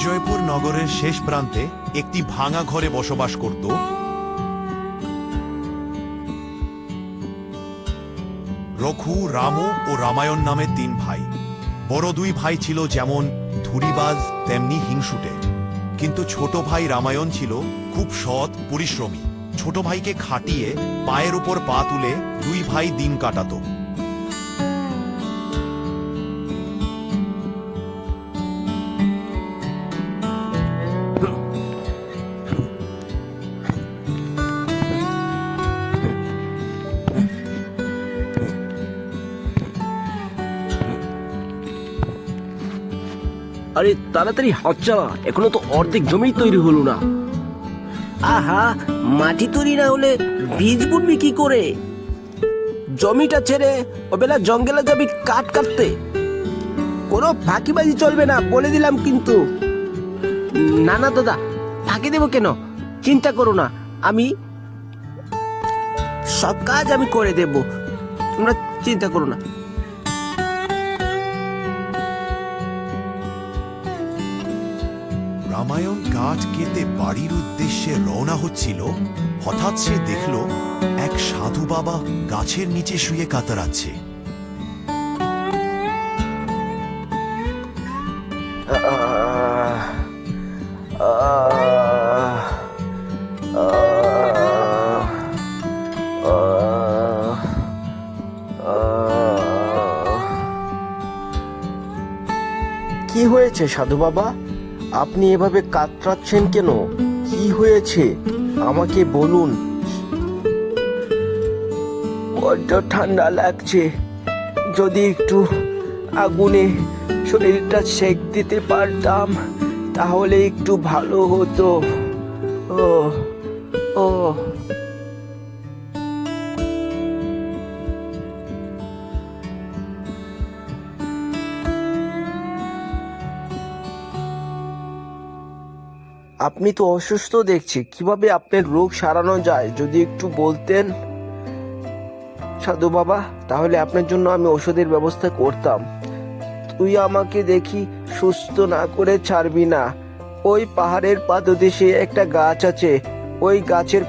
বিজয়পুর নগরের শেষ প্রান্তে একটি ভাঙা ঘরে বসবাস করত। রঘু, রামু ও রামায়ণ নামে তিন ভাই। বড় দুই ভাই ছিল যেমন ধুরিবাজ, তেমনি হিংসুটে। কিন্তু ছোট ভাই রামায়ণ ছিল খুব সৎ, পরিশ্রমী। ছোট ভাইকে খাটিয়ে পায়ের উপর পা তুলে দুই ভাই দিন কাটাতো। আরে তাড়াতাড়ি হাত চালা এখনও তো অর্ধেক জমি তৈরি হলো না। আহা, মাটি তৈরি না হলে বীজ বুনবি কি করে? জমিটা ছেড়ে ওবেলা জঙ্গলে যাবি কাঠ কাটতে। কোনো ফাঁকিবাজি চলবে না, বলে দিলাম কিন্তু। না না, দাদা, ফাঁকি দেবো কেন? চিন্তা করো না, আমি সব কাজ আমি করে দেব। তোমরা চিন্তা করো না। রামায়ণ কাঠ কেটে বাড়ির উদ্দেশ্যে রওনা হচ্ছিল, হঠাৎ সে দেখল এক সাধু বাবা গাছের নিচে শুয়ে কাতরাচ্ছে। কি হয়েছে সাধু বাবা? আপনি এভাবে কাতরাচ্ছেন কেন? কি হয়েছে? আমাকে বলুন। বড্ড ঠান্ডা লাগছে। যদি একটু আগুনে শরীরটা সেক দিতে পারতাম, তাহলে একটু ভালো হতো। ও ও। আপনি তো অসুস্থ দেখছি। কীভাবে আপনার রোগ সারানো যায়? যদি একটু বলতেন। সাধু বাবা, তাহলে আপনার জন্য আমি ওষুধের ব্যবস্থা করতাম। তুই আমাকে দেখি সুস্থ না করে ছাড়বি না। ওই পাহাড়ের পাদদেশে একটা গাছ আছে। ওই গাছের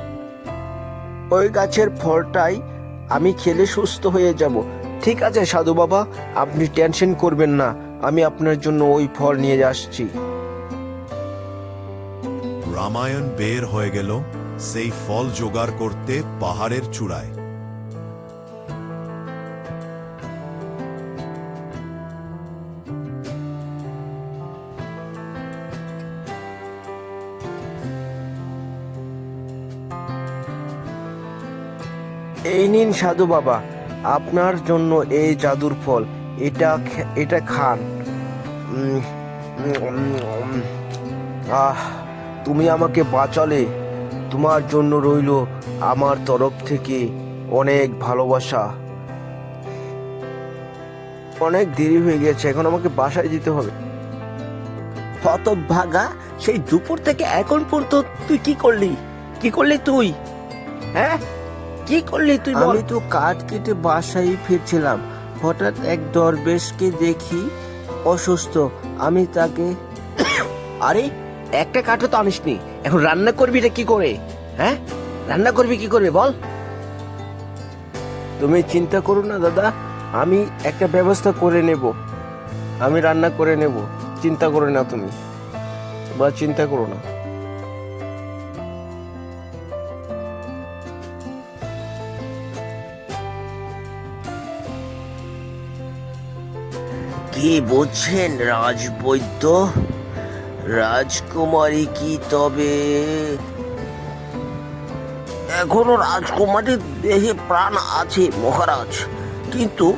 ওই গাছের ফলটাই আমি খেলে সুস্থ হয়ে যাব। ঠিক আছে সাধু বাবা, আপনি টেনশন করবেন না। আমি আপনার জন্য ওই ফল নিয়ে আসছি রামায়ণ বের হয়ে গেল, সেই ফল জোগাড় করতে পাহাড়ের চূড়ায়। এই নিন সাধু বাবা, আপনার জন্য এই জাদুর ফল। এটা এটা খান। আহ। তুমি আমাকে বাঁচালে তোমার জন্য রইল আমার তরফ থেকে অনেক ভালোবাসা। অনেক দেরি হয়ে গেছে এখন আমাকে বাসায় যেতে হবে। ভাগা সেই দুপুর থেকে এখন পর্যন্ত তুই কি করলি? কি করলি তুই? হ্যাঁ? কি করলি তুই আমি তো কাঠ কেটে বাসায় ফিরছিলাম। হঠাৎ এক দরবেশকে দেখি অসুস্থ। আমি তাকে আরে একটা কাঠও তো আনিসনি। এখন রান্না করবি এটা কি করে? হ্যাঁ? রান্না করবি কি করবে বল? তুমি চিন্তা করো না দাদা। আমি একটা ব্যবস্থা করে নেব। আমি রান্না করে নেব। চিন্তা করো না তুমি। বা চিন্তা করো না। কি বুঝছেন রাজবৈদ্য? রাজকুমারী কি তবে? এখনও রাজকুমারীর দেহে প্রাণ আছে, মহারাজ। কিন্তু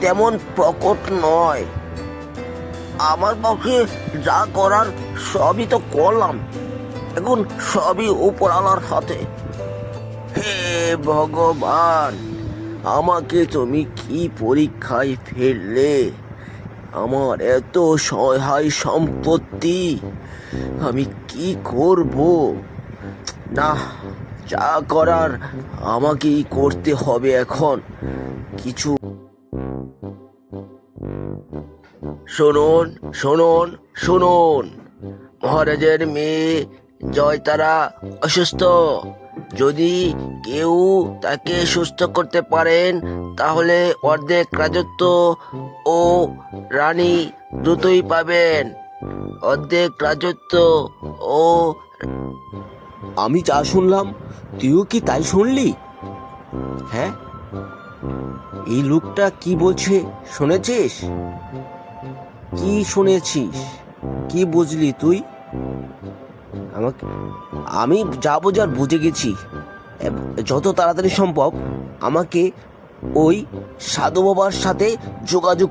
তেমন প্রকট নয়। আমার পক্ষে যা করার সবই তো করলাম। এখন সবই উপরালার হাতে। হে ভগবান, আমাকে তুমি কি পরীক্ষায় ফেললে? আমার এত সহায় সম্পত্তি, আমি কি করব? না, যা করার আমাকেই করতে হবে এখন। কিছু শুনুন শুনুন শুনুন। মহারাজের মেয়ে জয়তারা অসুস্থ। যদি কেউ তাকে সুস্থ করতে পারেন, তাহলে অর্ধেক রাজত্ব ও রানী দ্রুতই পাবেন। অর্ধেক রাজত্ব ও আমি যা শুনলাম, তুইও কি তাই শুনলি? হ্যাঁ? এই লোকটা কি বলছে, শুনেছিস? কি শুনেছিস? কি বুঝলি তুই? আমাকে আমি যা বোঝার বুঝে গেছি। যত তাড়াতাড়ি সম্ভব আমাকে ওই সাধু বাবার সাথে যোগাযোগ